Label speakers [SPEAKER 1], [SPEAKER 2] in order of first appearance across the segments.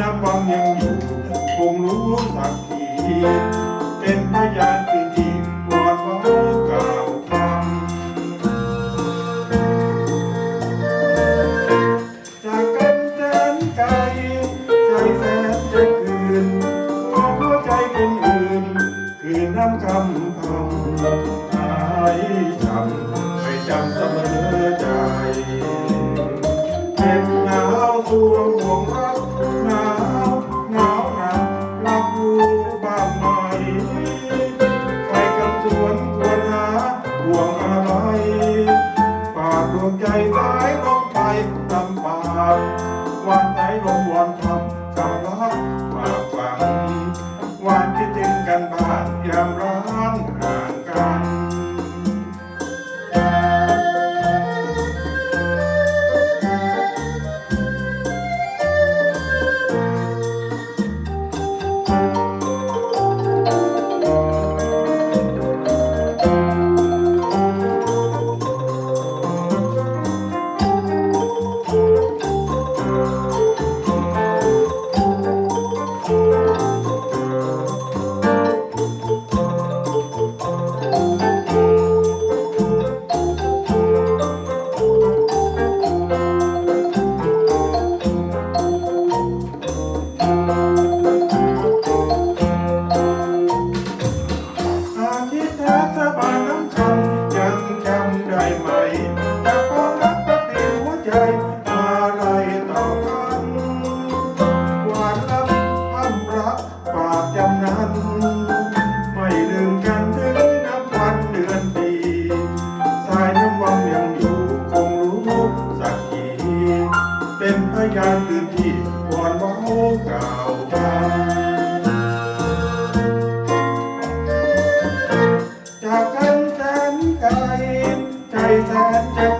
[SPEAKER 1] น้ำวังยังอยู่คงรู้สักที เป็นพยานคือที่ว่าเขาเก่าวคงจากกันแสนไกลใจแสนจะคืนเพราะหัวใจเป็นอื่น คืนน้ำคำคำหายจำไม่จำเสมอใจ Now, for a long, long, long,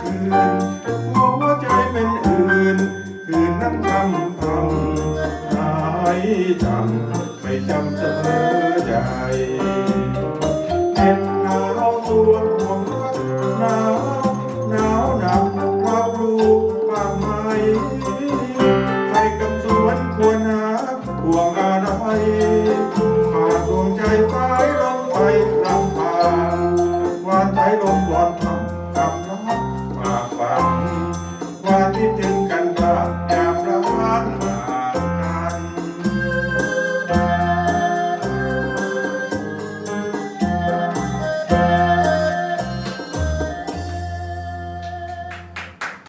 [SPEAKER 1] คืนหัวใจเป็นอื่น คืนนั้นทำทำหายจำไม่จำเธอใจ Jupiter.